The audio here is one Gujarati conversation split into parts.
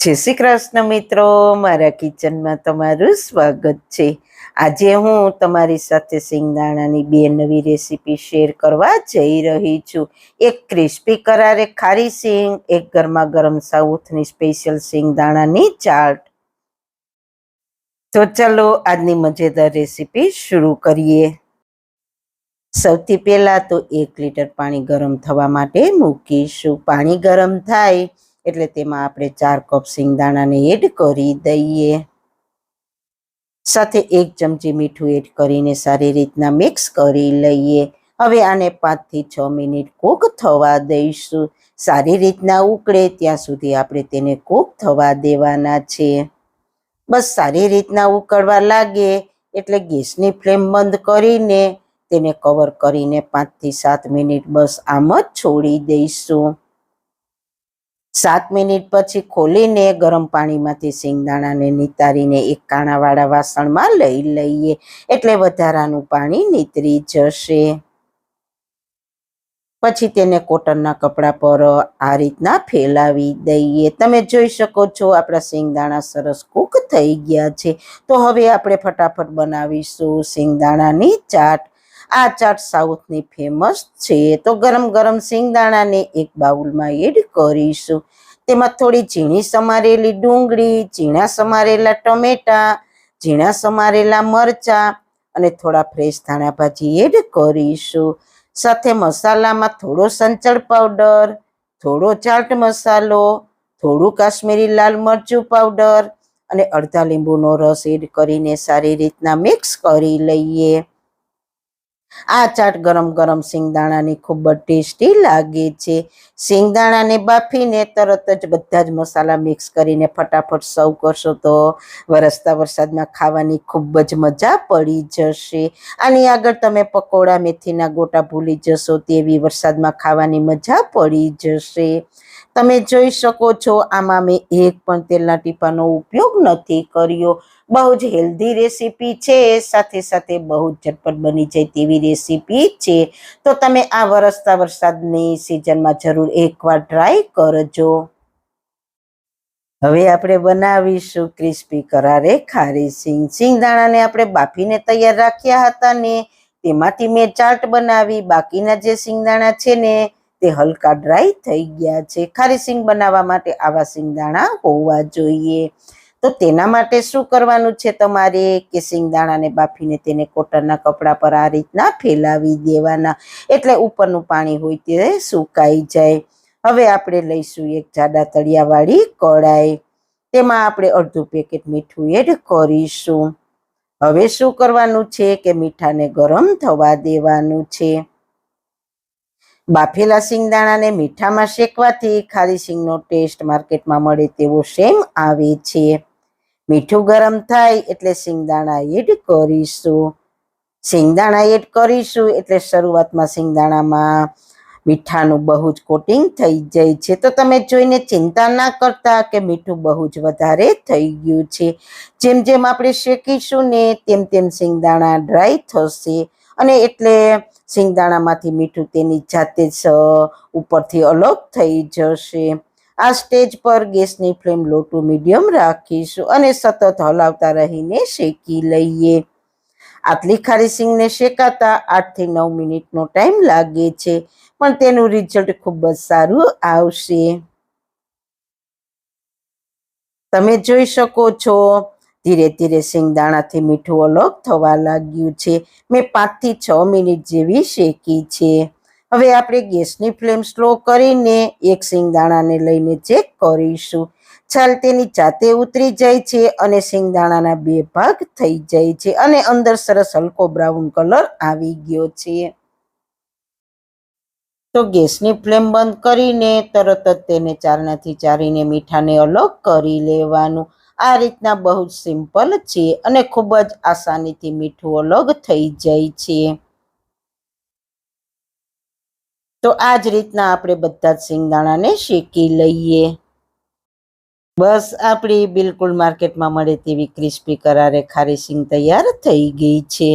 જય શ્રી કૃષ્ણ મિત્રો, મારા કિચનમાં તમારું સ્વાગત છે. આજે હું તમારી સાથે સિંગદાણાની બે નવી રેસીપી શેર કરવા જઈ રહી છું. એક ક્રિસ્પી કરારે ખારી સિંગ, એક ગરમા ગરમ સાઉથની સ્પેશિયલ સિંગદાણાની ચાટ. તો ચલો આજની મજેદાર રેસીપી શરૂ કરીએ. સૌથી પહેલા તો એક લીટર પાણી ગરમ થવા માટે મૂકીશું. પાણી ગરમ થાય એટલે તેમાં આપણે ચાર કપ સિંગદાણાને એડ કરી દઈએ. સાથે એક ચમચી મીઠું એડ કરીને સારી રીતના મિક્સ કરી લઈએ. હવે આને પાંચથી છ મિનિટ કૂક થવા દઈશું. સારી રીતના ઉકળે ત્યાં સુધી આપણે તેને કૂક થવા દેવાના છે. બસ સારી રીતના ઉકળવા લાગે એટલે ગેસની ફ્લેમ બંધ કરીને તેને કવર કરીને પાંચથી સાત મિનિટ બસ આમ જ છોડી દઈશું. સાત મિનિટ પછી ખોલીને ગરમ પાણીમાંથી સિંગદાણાને નિતારીને એક કાણાવાળા વાસણમાં લઈ લઈએ. એટલે વધારાનું પાણી નીતરી જશે. પછી તેને કોટનના કપડા પર આ રીતના ફેલાવી દઈએ. તમે જોઈ શકો છો આપણા સિંગદાણા સરસ કૂક થઈ ગયા છે. તો હવે આપણે ફટાફટ બનાવીશું સિંગદાણાની ચાટ. આ ચાટ સાઉથની ફેમસ છે. તો ગરમ ગરમ સિંગદાણાને એક બાઉલમાં એડ કરીશું. તેમાં થોડી ઝીણી સમારેલી ડુંગળી, ઝીણા સમારેલા ટમેટા, ઝીણા સમારેલા મરચા અને થોડા ફ્રેશ ધાણા ભાજી એડ કરીશું. સાથે મસાલામાં થોડો સંચળ પાવડર થોડો ચાટ મસાલો, થોડું કાશ્મીરી લાલ મરચું પાવડર અને અડધા લીંબુનો રસ એડ કરીને સારી રીતના મિક્સ કરી લઈએ. આ ચાટ ગરમ ગરમ સિંગદાણાની ખૂબ જ ટેસ્ટી લાગે છે. સિંગદાણાને બાફીને તરત જ બધા જ મસાલા મિક્સ કરીને ફટાફટ સર્વ કરશો તો વરસતા વરસાદમાં ખાવાની ખૂબ જ મજા પડી જશે. આની આગળ તમે પકોડા, મેથીના ગોટા ભૂલી જશો તેવી વરસાદમાં ખાવાની મજા પડી જશે. તમે જોઈ શકો છો આમાં મેં એક પણ તેલના ટીપાનો ઉપયોગ નથી કર્યો. બહુ જ હેલ્ધી રેસીપી છે, સાથે સાથે બહુ જ ઝટપટ બની જાય તેવી રેસીપી છે. તો તમે આ વરસતા વરસાદની સિઝનમાં જરૂર એકવાર ટ્રાય કરજો. હવે આપણે બનાવીશું ક્રિસ્પી કરારે ખારી સિંગ. સિંગદાણાને આપણે બાફીને તૈયાર રાખ્યા હતા ને તેમાંથી મેં ચાટ બનાવી. બાકીના જે સિંગદાણા છે ને તે હલકા ડ્રાય થઈ ગયા છે. ખારી સિંગ બનાવવા માટે આવા સિંગદાણા હોવા જોઈએ. તો તેના માટે શું કરવાનું છે તમારે? કે સિંગદાણાને બાફીને તેને કોટનના કપડા પર આ રીતના ફેલાવી દેવાના. એટલે ઉપરનું પાણી હોય તે સુકાઈ જાય. હવે આપણે લઈશું એક જાડા તળિયાવાળી કડાઈ તેમાં આપણે અડધું પેકેટ મીઠું એડ કરીશું. હવે શું કરવાનું છે કે મીઠાને ગરમ થવા દેવાનું છે. બાફેલા સિંગદાણાને મીઠામાં શેકવાથી ખારી સિંગનો ટેસ્ટ માર્કેટમાં મળે તેવો સેમ આવે છે. મીઠું ગરમ થાય એટલે સિંગદાણા એડ કરીશું. સિંગદાણા એડ કરીશું એટલે શરૂઆતમાં સિંગદાણામાં મીઠાનું બહુ જ કોટિંગ થઈ જાય છે. તો તમે જોઈને ચિંતા ના કરતા કે મીઠું બહુ જ વધારે થઈ ગયું છે. જેમ જેમ આપણે શેકીશું ને તેમ તેમ સિંગદાણા ડ્રાય થશે અને એટલે સિંગદાણામાંથી મીઠું તેની જાતે જ ઉપરથી અલગ થઈ જશે. આ સ્ટેજ પર ગેસની ફ્લેમ લો ટુ મીડિયમ રાખીશું અને સતત હલાવતા રહીને શેકી લઈએ. આટલી ખારી સિંગને શેકાતા આઠથી નવ મિનિટનો ટાઈમ લાગે છે, પણ તેનું રિઝલ્ટ ખૂબ જ સારું આવશે. તમે જોઈ શકો છો, ધીરે ધીરે સિંગદાણાથી મીઠું અલગ થવા લાગ્યું છે. મેં પાંચથી છ મિનિટ જેવી શેકી છે. હવે આપણે ગેસની ફ્લેમ સ્લો કરીને એક સિંગદાણાને લઈને ચેક કરીશું. છાલ તેની જાતે ઉતરી જાય છે અને સિંગદાણાના બે ભાગ થઈ જાય છે અને અંદર સરસ હલકો બ્રાઉન કલર આવી ગયો છે. તો ગેસની ફ્લેમ બંધ કરીને તરત જ તેને ચારણાથી ચારીને મીઠાને અલગ કરી લેવાનું. આ રીતના બહુ જ સિમ્પલ છે અને ખૂબ જ આસાનીથી મીઠું અલગ થઈ જાય છે. તો આ જ રીતના આપણે બધા જ સિંગદાણાને શેકી લઈએ. બસ આપણી બિલકુલ માર્કેટમાં મળે તેવી ક્રિસ્પી કરારે ખારી સિંગ તૈયાર થઈ ગઈ છે.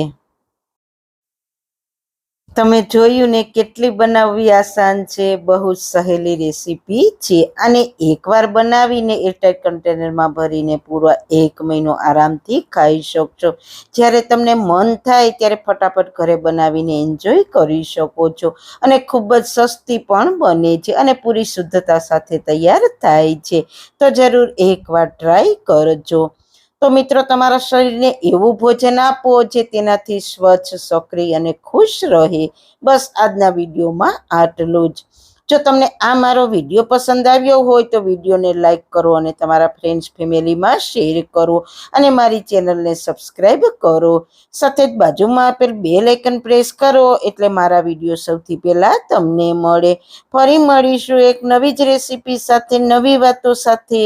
તમે જોયું ને કેટલી બનાવવી આસાન છે, બહુ જ સહેલી રેસીપી છે. અને એકવાર બનાવીને એરટાઈટ કન્ટેનરમાં ભરીને પૂરો એક મહિનો આરામથી ખાઈ શકશો. જ્યારે તમને મન થાય ત્યારે ફટાફટ ઘરે બનાવીને એન્જોય કરી શકો છો. અને ખૂબ જ સસ્તી પણ બને છે અને પૂરી શુદ્ધતા સાથે તૈયાર થાય છે. તો જરૂર એકવાર ટ્રાય કરજો. તો મિત્રો, તમારા શરીરને એવું ભોજન આપો જે તેનાથી સ્વચ્છ, સક્રિય અને ખુશ રહે. બસ આજના વિડીયોમાં આટલું જ. જો તમને આ મારો વીડિયો પસંદ આવ્યો હોય તો વિડીયોને લાઇક કરો અને તમારા ફ્રેન્ડ્સ, ફેમિલીમાં શેર કરો અને મારી ચેનલને સબસ્ક્રાઈબ કરો. સાથે જ બાજુમાં આપેલ બે લાઇકન પ્રેસ કરો એટલે મારા વીડિયો સૌથી પહેલાં તમને મળે. ફરી મળીશું એક નવી જ રેસીપી સાથે, નવી વાતો સાથે.